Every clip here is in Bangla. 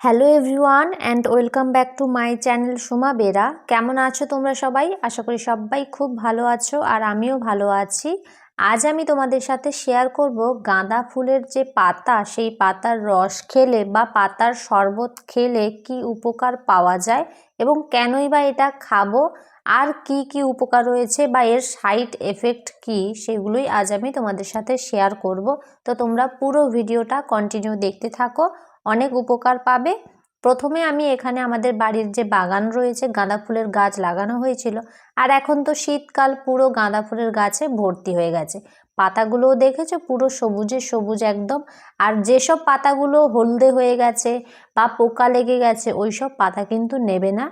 Hello everyone and welcome back to my channel Soma Bera কেমন আছো তোমরা সবাই? আশা করি সবাই খুব ভালো আছো আর আমিও ভালো আছি। আজ আমি তোমাদের সাথে শেয়ার করব গাঁদা ফুলের যে পাতা, সেই পাতার রস খেলে বা পাতার শরবত খেলে কি উপকার পাওয়া যায় এবং কেনই বা এটা খাব, আর কি কি উপকার রয়েছে বা এর সাইড এফেক্ট কি, সেগুলোই আজ আমি তোমাদের সাথে শেয়ার করব। তো তোমরা পুরো ভিডিওটা কন্টিনিউ দেখতে থাকো। অনেক উপকার পাবে। প্রথমে আমি এখানে আমাদের বাড়ির যে বাগান রয়েছে, গাঁদা ফুলের গাছ লাগানো হয়েছিল। আর এখন তো শীতকাল, পুরো গাঁদা ফুলের গাছে ভর্তি হয়ে গেছে। পাতাগুলোও দেখেছ? পুরো সবুজে সবুজ একদম। আর যেসব পাতাগুলো হলদে হয়ে গেছে বা পোকা লেগে গেছে ওই সব পাতা কিন্তু নেবে না।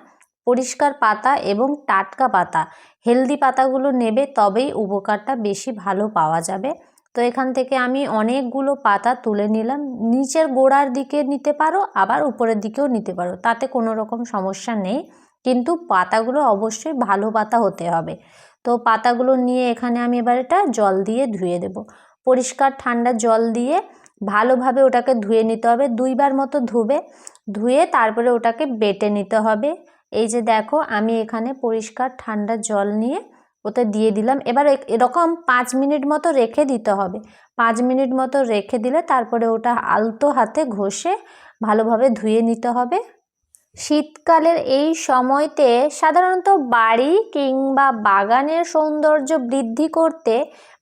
পরিষ্কার পাতা এবং টাটকা পাতা। হেলদি পাতাগুলো নেবে, তবেই উপকারটা বেশি ভালো পাওয়া যাবে। তো এখান থেকে আমি অনেকগুলো পাতা তুলে নিলাম। নিচের গোড়ার দিকে নিতে পারো, আবার উপরের দিকেও নিতে পারো। তাতে কোনো রকম সমস্যা নেই। কিন্তু পাতাগুলো অবশ্যই ভালো পাতা হতে হবে। তো পাতাগুলো নিয়ে এখানে আমি এবার এটা জল দিয়ে ধুয়ে দেব। পরিষ্কার ঠান্ডা জল দিয়ে ভালোভাবে ওটাকে ধুয়ে নিতে হবে। দুইবার মতো ধুবে। ধুয়ে তারপরে ওটাকে বেটে নিতে হবে। এই যে দেখো, আমি এখানে পরিষ্কার ঠান্ডা জল নিয়ে ওতে দিয়ে দিলাম। এবার এরকম পাঁচ মিনিট মতো রেখে দিতে হবে। পাঁচ মিনিট মতো রেখে দিলে তারপরে ওটা আলতো হাতে ঘষে ভালোভাবে ধুয়ে নিতে হবে। শীতকালের এই সময়তে সাধারণত বাড়ি কিংবা বাগানের সৌন্দর্য বৃদ্ধি করতে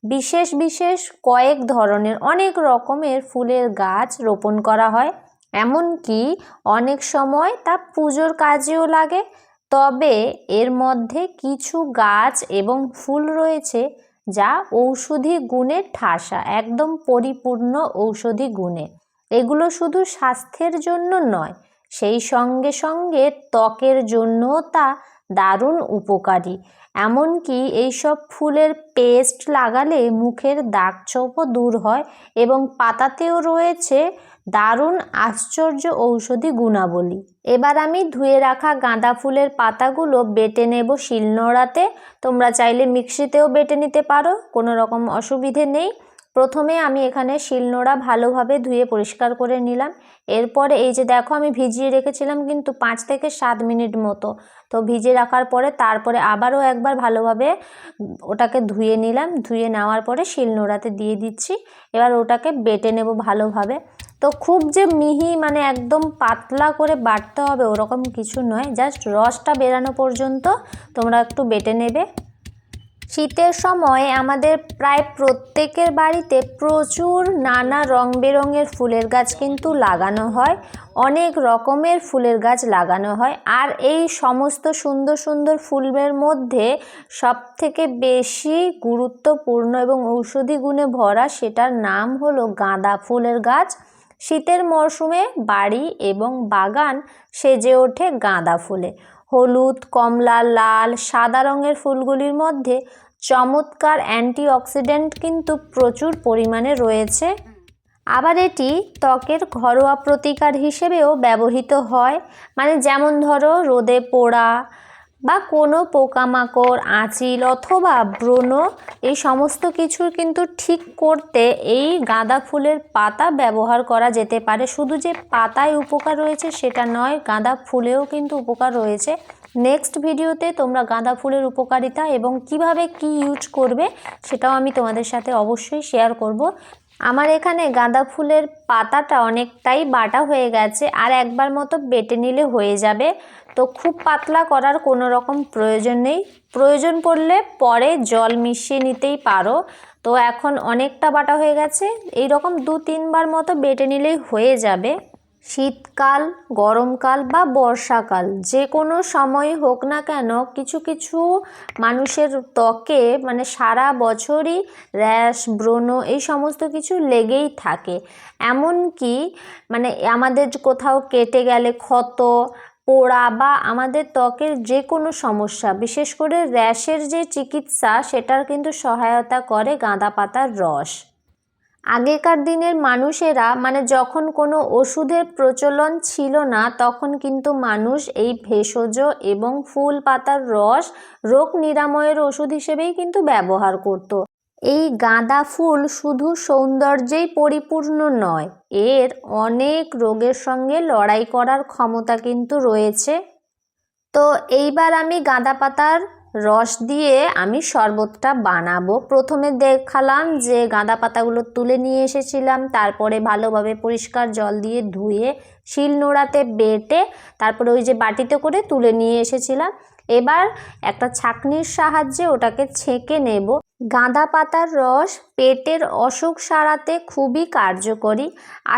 বিশেষ বিশেষ কয়েক ধরনের অনেক রকমের ফুলের গাছ রোপণ করা হয়। এমনকি অনেক সময় তা পুজোর কাজেও লাগে। তবে এর মধ্যে কিছু গাছ এবং ফুল রয়েছে যা ঔষধি গুণে ঠাসা, একদম পরিপূর্ণ ঔষধি গুণে। এগুলো শুধু স্বাস্থ্যের জন্য নয়, সেই সঙ্গে সঙ্গে ত্বকের জন্যও তা দারুণ উপকারী। এমনকি এইসব ফুলের পেস্ট লাগালে মুখের দাগ ছোপও দূর হয় এবং পাতাতেও রয়েছে দারুণ আশ্চর্য ঔষধি গুণাবলী। এবার আমি ধুয়ে রাখা গাঁদা ফুলের পাতাগুলো বেটে নেব শিলনোড়াতে। তোমরা চাইলে মিক্সিতেও বেটে নিতে পারো, কোনো রকম অসুবিধে নেই। প্রথমে আমি এখানে শিলনোড়া ভালোভাবে ধুয়ে পরিষ্কার করে নিলাম। এরপরে এই যে দেখো আমি ভিজিয়ে রেখেছিলাম কিন্তু পাঁচ থেকে সাত মিনিট মতো। তো ভিজে রাখার পরে তারপরে আবারও একবার ভালোভাবে ওটাকে ধুয়ে নিলাম। ধুয়ে নেওয়ার পরে শিলনোড়াতে দিয়ে দিচ্ছি। এবার ওটাকে বেটে নেব ভালোভাবে। তো খুব যে মিহি মানে একদম পাতলা করে বাটতে হবে ওরকম কিছু নয়। জাস্ট রসটা বেরানো পর্যন্ত তোমরা একটু বেটে নেবে। শীতের সময় আমাদের প্রায় প্রত্যেকের বাড়িতে প্রচুর নানা রং বেরঙের ফুলের গাছ কিন্তু লাগানো হয়। অনেক রকমের ফুলের গাছ লাগানো হয়। আর এই সমস্ত সুন্দর সুন্দর ফুলের মধ্যে সবথেকে বেশি গুরুত্বপূর্ণ এবং ঔষধি গুণে ভরা সেটার নাম হলো গাঁদা ফুলের গাছ। শীতের মরশুমে বাড়ি এবং বাগান সেজে ওঠে গাঁদা ফুলে। হলুদ, কমলা, লাল, সাদা রঙের ফুলগুলির মধ্যে চমৎকার অ্যান্টিঅক্সিডেন্ট কিন্তু প্রচুর পরিমাণে রয়েছে। আবার এটি ত্বকের ঘরোয়া প্রতিকার হিসেবেও ব্যবহৃত হয়। মানে যেমন ধরো, রোদে পোড়া বা কোনো পোকামাকড়, আঁচিল অথবা ব্রণ এই সমস্ত কিছুর কিন্তু ঠিক করতে এই গাঁদা ফুলের পাতা ব্যবহার করা যেতে পারে। শুধু যে পাতায় উপকার রয়েছে সেটা নয়, গাঁদা ফুলেও কিন্তু উপকার রয়েছে। নেক্সট ভিডিওতে তোমরা গাঁদা ফুলের উপকারিতা এবং কীভাবে কি ইউজ করবে সেটাও আমি তোমাদের সাথে অবশ্যই শেয়ার করব। আমার এখানে গাঁদা ফুলের পাতাটা অনেকটাই বাটা হয়ে গেছে, আর একবার মতো বেটে নিলে হয়ে যাবে। তো খুব পাতলা করার কোনো রকম প্রয়োজন নেই। প্রয়োজন পড়লে পরে জল মিশিয়ে নিতেই পারো। তো এখন অনেকটা বাটা হয়ে গেছে এই রকম দু তিনবার মতো বেটে নিলেই হয়ে যাবে। শীতকাল, গরমকাল বা বর্ষাকাল, যে কোনো সময় হোক না কেন, কিছু কিছু মানুষের ত্বকে মানে সারা বছরই র্যাশ, ব্রণ এই সমস্ত কিছু লেগেই থাকে। এমনকি মানে আমাদের কোথাও কেটে গেলে ক্ষত, পোড়া বা আমাদের ত্বকের যে কোনো সমস্যা, বিশেষ করে র্যাশের যে চিকিৎসা, সেটার কিন্তু সহায়তা করে গাঁদা পাতার রস। আগেকার দিনের মানুষেরা মানে যখন কোনো ওষুধের প্রচলন ছিল না, তখন কিন্তু মানুষ এই ভেষজ এবং ফুল পাতার রস রোগ নিরাময়ের ওষুধ হিসেবেই কিন্তু ব্যবহার করত। এই গাঁদা ফুল শুধু সৌন্দর্যেই পরিপূর্ণ নয়, এর অনেক রোগের সঙ্গে লড়াই করার ক্ষমতা কিন্তু রয়েছে তো এইবার আমি গাঁদা পাতার রস দিয়ে আমি শরবতটা বানাবো। প্রথমে দেখালাম যে গাঁদা পাতাগুলো তুলে নিয়ে এসেছিলাম, তারপরে ভালোভাবে পরিষ্কার জল দিয়ে ধুয়ে শিল নোড়াতে বেটে তারপরে ওই যে বাটিতে করে তুলে নিয়ে এসেছিলাম। এবার একটা ছাকনির সাহায্যে ওটাকে ছেঁকে নেব। গাঁদা পাতার রস পেটের অসুখ সারাতে খুবই কার্যকরী।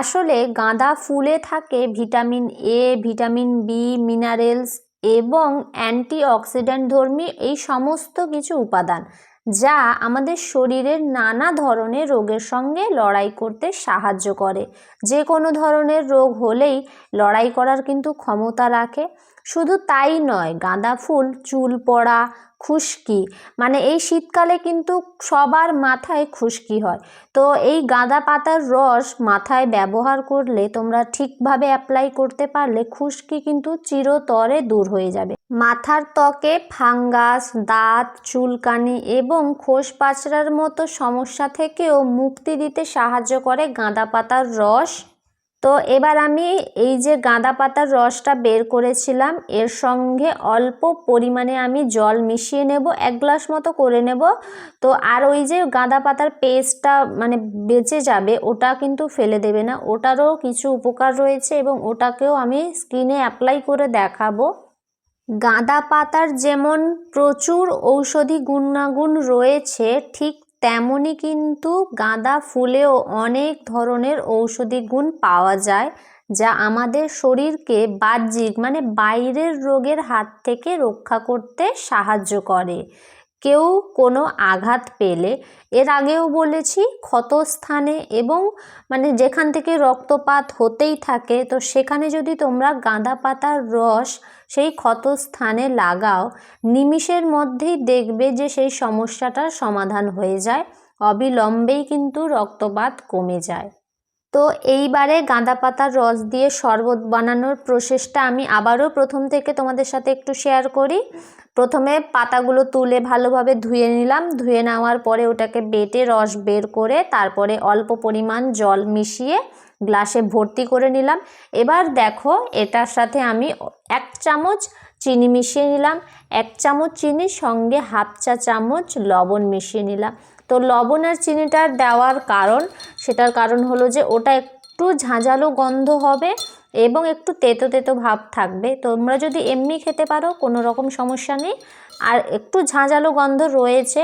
আসলে গাঁদা ফুলে থাকে vitamin A vitamin B minerals এবং অ্যান্টিঅক্সিডেন্ট ধর্মী এই সমস্ত কিছু উপাদান যা আমাদের শরীরের নানা ধরনের রোগের সঙ্গে লড়াই করতে সাহায্য করে। যে কোনো ধরনের রোগ হলেই লড়াই করার কিন্তু ক্ষমতা রাখে। শুধু তাই নয়, গাঁদা ফুল, চুল পড়া, খুশকি মানে এই শীতকালে কিন্তু সবার মাথায় খুশকি হয়। তো এই গাঁদা পাতার রস মাথায় ব্যবহার করলে তোমরা ঠিকভাবে অ্যাপ্লাই করতে পারলে খুশকি কিন্তু চিরতরে দূর হয়ে যাবে। মাথার ত্বকে ফাঙ্গাস, দাঁত, চুলকানি এবং খোস পাচড়ার মতো সমস্যা থেকেও মুক্তি দিতে সাহায্য করে গাঁদা পাতার রস তো এবার আমি এই যে গাঁদা পাতার রসটা বের করেছিলাম, এর সঙ্গে অল্প পরিমাণে আমি জল মিশিয়ে নেব, এক গ্লাস মতো করে নেব। তো আর ওই যে গাঁদা পাতার পেস্টটা মানে বেঁচে যাবে, ওটা কিন্তু ফেলে দেবে না। ওটারও কিছু উপকার রয়েছে এবং ওটাকেও আমি স্কিনে অ্যাপ্লাই করে দেখাবো। গাঁদা পাতার যেমন প্রচুর ঔষধি গুণাগুণ রয়েছে, ঠিক তেমনই কিন্তু গাঁদা ফুলেও অনেক ধরনের ঔষধি গুণ পাওয়া যায়, যা আমাদের শরীরকে বাহ্যিক মানে বাইরের রোগের হাত থেকে রক্ষা করতে সাহায্য করে। কেউ কোনো আঘাত পেলে এর আগেও বলেছি ক্ষতস্থানে এবং মানে যেখান থেকে রক্তপাত হতেই থাকে, তো সেখানে যদি তোমরা গাঁদা পাতার রস সেই ক্ষতস্থানে লাগাও, নিমিষের মধ্যেই দেখবে যে সেই সমস্যাটার সমাধান হয়ে যায়। অবিলম্বেই কিন্তু রক্তপাত কমে যায়। তো এইবারে গাঁদা পাতার রস দিয়ে শরবত বানানোর প্রসেসটা আমি আবারও প্রথম থেকে তোমাদের সাথে একটু শেয়ার করি। প্রথমে পাতাগুলো তুলে ভালোভাবে ধুয়ে নিলাম। ধুয়ে নেওয়ার পরে ওটাকে বেটে রস বের করে তারপরে অল্প পরিমাণ জল মিশিয়ে গ্লাসে ভর্তি করে নিলাম। এবার দেখো, এটার সাথে আমি এক চামচ চিনি মিশিয়ে নিলাম। এক চামচ চিনির সঙ্গে হাফ চা চামচ লবণ মিশিয়ে নিলাম। তো লবণ আর চিনিটা দেওয়ার কারণ, সেটার কারণ হলো যে ওটা একটু ঝাঁঝালো গন্ধ হবে। এবং একটু তেতো তেতো ভাব থাকবে। তোমরা যদি এমনি খেতে পারো, কোনো রকম সমস্যা নেই। আর একটু ঝাঁঝালো গন্ধ রয়েছে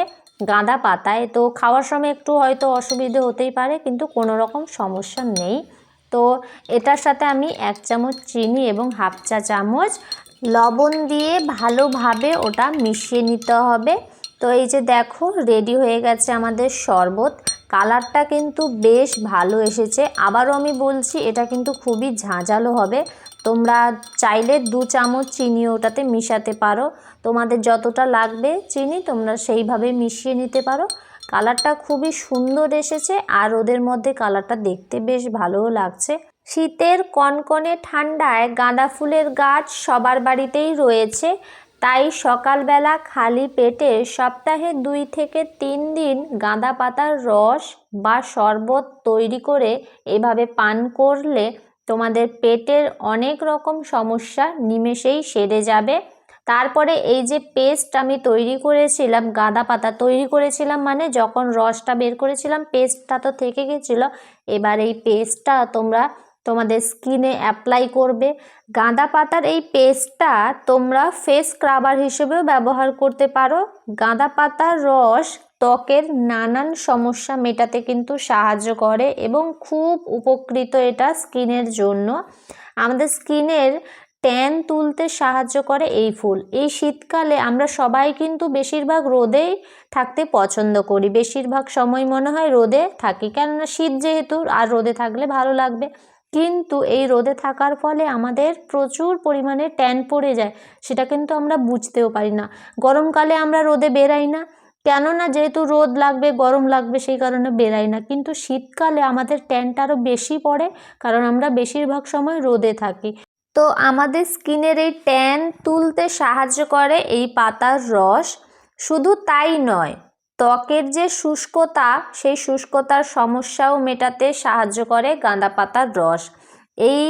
গাঁদা পাতায়, তো খাওয়ার সময় একটু হয়তো অসুবিধে হতেই পারে, কিন্তু কোনো রকম সমস্যা নেই। তো এটার সাথে আমি এক চামচ চিনি এবং হাফ চা চামচ লবণ দিয়ে ভালোভাবে ওটা মিশিয়ে নিতে হবে। তো এই যে দেখো রেডি হয়ে গেছে আমাদের শরবত। কালারটা কিন্তু বেশ ভালো এসেছে। আবারও আমি বলছি, এটা কিন্তু খুবই ঝাঁঝালো হবে। তোমরা চাইলে দু চামচ চিনি ওটাতে মিশাতে পারো। তোমাদের যতটা লাগবে চিনি, তোমরা সেইভাবে মিশিয়ে নিতে পারো। কালারটা খুবই সুন্দর এসেছে আর ওদের মধ্যে কালারটা দেখতে বেশ ভালোও লাগছে। শীতের কনকনে ঠান্ডায় গাঁদা ফুলের গাছ সবার বাড়িতেই রয়েছে। তাই সকালবেলা খালি পেটে সপ্তাহে দুই থেকে তিন দিন গাঁদা পাতার রস বা শরবত তৈরি করে এভাবে পান করলে তোমাদের পেটের অনেক রকম সমস্যা নিমেষেই সেরে যাবে। তারপরে এই যে পেস্ট আমি তৈরি করেছিলাম, গাঁদা পাতা তৈরি করেছিলাম মানে যখন রসটা বের করেছিলাম, পেস্টটা তো থেকে গেছিল, এবার এই পেস্টটা তোমরা তোমাদের স্কিনে অ্যাপ্লাই করবে। গাঁদা পাতার এই পেস্টটা তোমরা ফেস স্ক্রাবার হিসেবেও ব্যবহার করতে পারো। গাঁদা পাতার রস ত্বকের নানান সমস্যা মেটাতে কিন্তু সাহায্য করে এবং খুব উপকৃত এটা স্কিনের জন্য। আমাদের স্কিনের ট্যান তুলতে সাহায্য করে এই ফুল। এই শীতকালে আমরা সবাই কিন্তু বেশিরভাগ রোদেই থাকতে পছন্দ করি। বেশিরভাগ সময় মনে হয় রোদে থাকি। কেননা শীত যেহেতু, আর রোদে থাকলে ভালো লাগবে। কিন্তু এই রোদে থাকার ফলে আমাদের প্রচুর পরিমাণে ট্যান পড়ে যায়, সেটা কিন্তু আমরা বুঝতেও পারি না। গরমকালে আমরা রোদে বেরাই না, কেননা যেহেতু রোদ লাগবে, গরম লাগবে, সেই কারণে বেরাই না। কিন্তু শীতকালে আমাদের ট্যানটা আরও বেশি পড়ে, কারণ আমরা বেশিরভাগ সময় রোদে থাকি। তো আমাদের স্কিনের এই ট্যান তুলতে সাহায্য করে এই পাতার রস, শুধু তাই নয় ত্বকের যে শুষ্কতা, সেই শুষ্কতার সমস্যাও মেটাতে সাহায্য করে গাঁদা পাতার রস। এই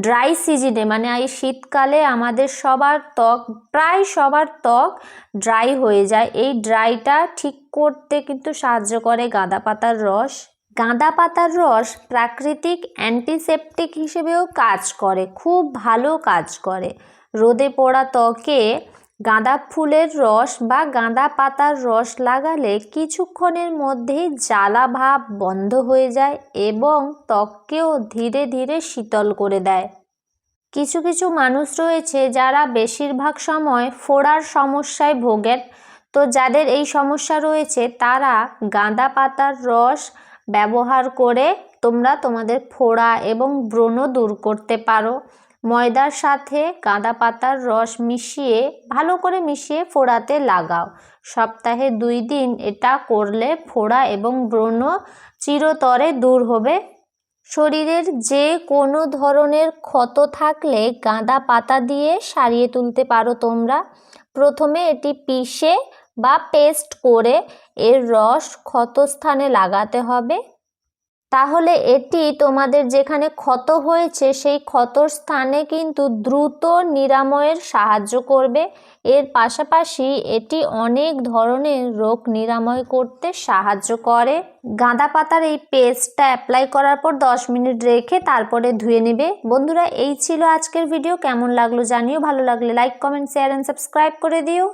ড্রাই সিজনে মানে এই শীতকালে আমাদের সবার ত্বক, প্রায় সবার ত্বক ড্রাই হয়ে যায়। এই ড্রাইটা ঠিক করতে কিন্তু সাহায্য করে গাঁদা পাতার রস। গাঁদা পাতার রস প্রাকৃতিক অ্যান্টিসেপটিক হিসেবেও কাজ করে, খুব ভালো কাজ করে। রোদে পোড়া ত্বকে গাঁদা ফুলের রস বা গাঁদা পাতার রস লাগালে কিছুক্ষণের মধ্যেই জ্বালা ভাব বন্ধ হয়ে যায় এবং ত্বককেও ধীরে ধীরে শীতল করে দেয়। কিছু কিছু মানুষ রয়েছে যারা বেশিরভাগ সময় ফোড়ার সমস্যায় ভোগেন। তো যাদের এই সমস্যা রয়েছে, তারা গাঁদা পাতার রস ব্যবহার করে তোমরা তোমাদের ফোড়া এবং ব্রণ দূর করতে পারো। ময়দার সাথে গাঁদা পাতার রস মিশিয়ে, ভালো করে মিশিয়ে ফোড়াতে লাগাও। সপ্তাহে দুই দিন এটা করলে ফোড়া এবং ব্রণ চিরতরে দূর হবে। শরীরের যে কোনো ধরনের ক্ষত থাকলে গাঁদা পাতা দিয়ে সারিয়ে তুলতে পারো তোমরা। প্রথমে এটি পিষে বা পেস্ট করে এর রস ক্ষতস্থানে লাগাতে হবে। তাহলে এটি তোমাদের যেখানে ক্ষত হয়েছে, সেই ক্ষতর স্থানে কিন্তু দ্রুত নিরাময়ের সাহায্য করবে। এর পাশাপাশি এটি অনেক ধরনের রোগ নিরাময় করতে সাহায্য করে। গাঁদা পাতার এই পেস্টটা অ্যাপ্লাই করার পর দশ মিনিট রেখে তারপরে ধুয়ে নেবে। বন্ধুরা, এই ছিল আজকের ভিডিও। কেমন লাগল জানিও। ভালো লাগলে like, comment, share and subscribe করে দিও।